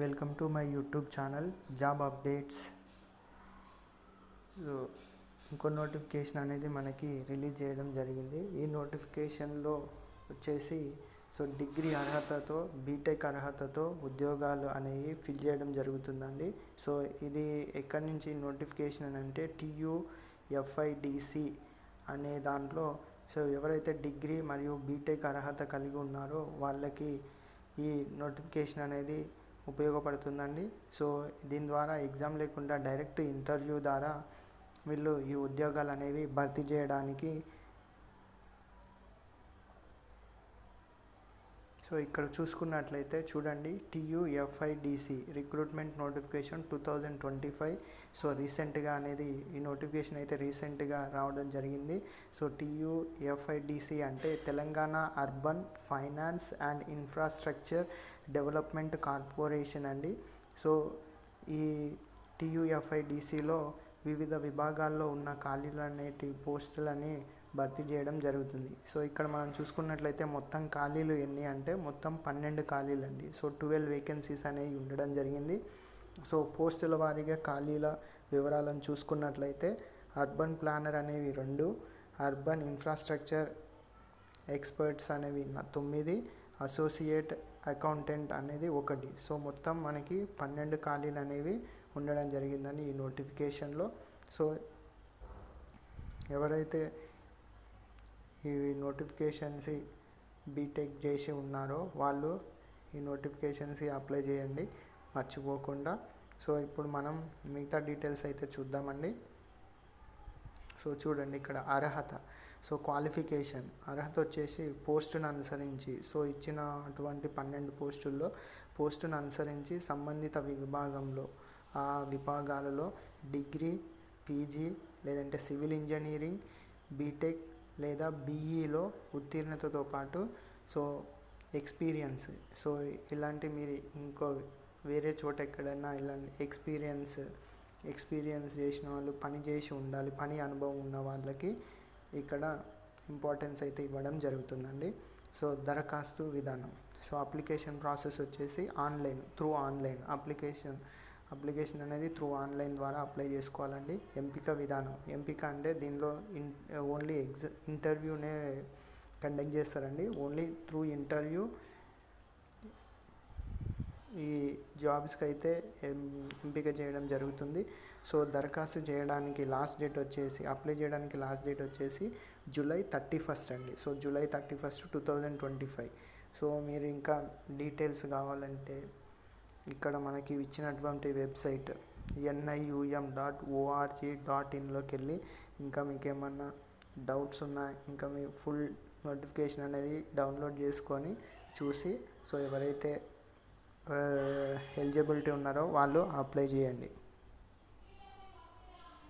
Welcome to my YouTube channel job updates. ఇంకో notification అనేది మనకి రిలీజ్ చేయడం జరిగింది. ఈ నోటిఫికేషన్లో వచ్చేసి సో డిగ్రీ అర్హతతో బీటెక్ అర్హతతో ఉద్యోగాలు అనేవి ఫిల్ చేయడం జరుగుతుందండి. సో ఇది ఎక్కడి నుంచి నోటిఫికేషన్ అని అంటే టియుఎఫ్ఐడిసి అనే దాంట్లో సో ఎవరైతే డిగ్రీ మరియు బీటెక్ అర్హత కలిగి ఉన్నారో వాళ్ళకి ఈ నోటిఫికేషన్ అనేది ఉపయోగపడుతుందండి. సో దీని ద్వారా ఎగ్జామ్ లేకుండా డైరెక్ట్ ఇంటర్వ్యూ ద్వారా వీళ్ళు ఈ ఉద్యోగాలు అనేవి భర్తీ చేయడానికి సో ఇక్కడ చూసుకున్నట్లయితే చూడండి TUFIDC recruitment notification two thousand twenty five so రీసెంట్గా అనేది ఈ నోటిఫికేషన్ అయితే రీసెంట్గా రావడం జరిగింది. సో టియుఎఫ్ఐడిసి అంటే Telangana urban finance and infrastructure development corporation అండి. సో ఈ టియుఎఫ్ఐడిసిలో వివిధ విభాగాల్లో ఉన్న ఖాళీలు అనేటి పోస్టులని భర్తీ చేయడం జరుగుతుంది. సో ఇక్కడ మనం చూసుకున్నట్లయితే మొత్తం ఖాళీలు ఎన్ని అంటే మొత్తం పన్నెండు ఖాళీలు అండి సో ట్వెల్వ్ వేకెన్సీస్ అనేవి ఉండడం జరిగింది. సో పోస్టుల వారీగా ఖాళీల వివరాలను చూసుకున్నట్లయితే అర్బన్ ప్లానర్ అనేవి రెండు అర్బన్ ఇన్ఫ్రాస్ట్రక్చర్ ఎక్స్పర్ట్స్ అనేవి తొమ్మిది అసోసియేట్ అకౌంటెంట్ అనేది ఒకటి. సో మొత్తం మనకి పన్నెండు ఖాళీలు అనేవి ఉండడం జరిగిందని ఈ నోటిఫికేషన్లో. సో ఎవరైతే ఈ నోటిఫికేషన్స్ బీటెక్ చేసి ఉన్నారో వాళ్ళు ఈ నోటిఫికేషన్స్ అప్లై చేయండి. మర్చిపోకుండా. సో ఇప్పుడు మనం మిగతా డీటెయిల్స్ అయితే చూద్దామండి. సో చూడండి ఇక్కడ అర్హత. సో క్వాలిఫికేషన్ అర్హత వచ్చేసి పోస్టును అనుసరించి. సో ఇచ్చిన అటువంటి పన్నెండు పోస్టుల్లో పోస్టును అనుసరించి సంబంధిత విభాగంలో ఆ విభాగాలలో డిగ్రీ పీజీ లేదంటే సివిల్ ఇంజనీరింగ్ బీటెక్ లేదా బీఈలో ఉత్తీర్ణతతో పాటు సో ఎక్స్పీరియన్స్ సో ఇలాంటి మీరు ఇంకో వేరే చోట ఎక్కడైనా ఇలాంటి ఎక్స్పీరియన్స్ ఎక్స్పీరియన్స్ చేసిన వాళ్ళు పని చేసి ఉండాలి పని అనుభవం ఉన్న వాళ్ళకి ఇక్కడ ఇంపార్టెన్స్ అయితే ఇవ్వడం జరుగుతుందండి. సో దరఖాస్తు విధానం. సో అప్లికేషన్ ప్రాసెస్ వచ్చేసి online through online application application అనేది త్రూ ఆన్లైన్ ద్వారా అప్లై చేసుకోవాలండి. ఎంపిక విధానం. ఎంపిక అంటే దీనిలో ఇన్ ఓన్లీ ఎగ్జ ఇంటర్వ్యూనే కండక్ట్ చేస్తారండి. ఓన్లీ త్రూ ఇంటర్వ్యూ ఈ జాబ్స్కి అయితే ఎంపిక చేయడం జరుగుతుంది. సో దరఖాస్తు చేయడానికి లాస్ట్ డేట్ వచ్చేసి అప్లై చేయడానికి లాస్ట్ డేట్ వచ్చేసి జూలై థర్టీ ఫస్ట్ అండి. So July thirty first two thousand twenty five. So మీరు ఇంకా డీటెయిల్స్ కావాలంటే ఇక్కడ మనకి ఇచ్చినటువంటి website NIUM dot ORG dot ఇన్లోకి వెళ్ళి ఇంకా మీకు ఏమన్నా డౌట్స్ ఉన్నా ఇంకా మీ ఫుల్ నోటిఫికేషన్ అనేది డౌన్లోడ్ చేసుకొని చూసి సో ఎవరైతే ఎలిజిబిలిటీ ఉన్నారో వాళ్ళు అప్లై చేయండి.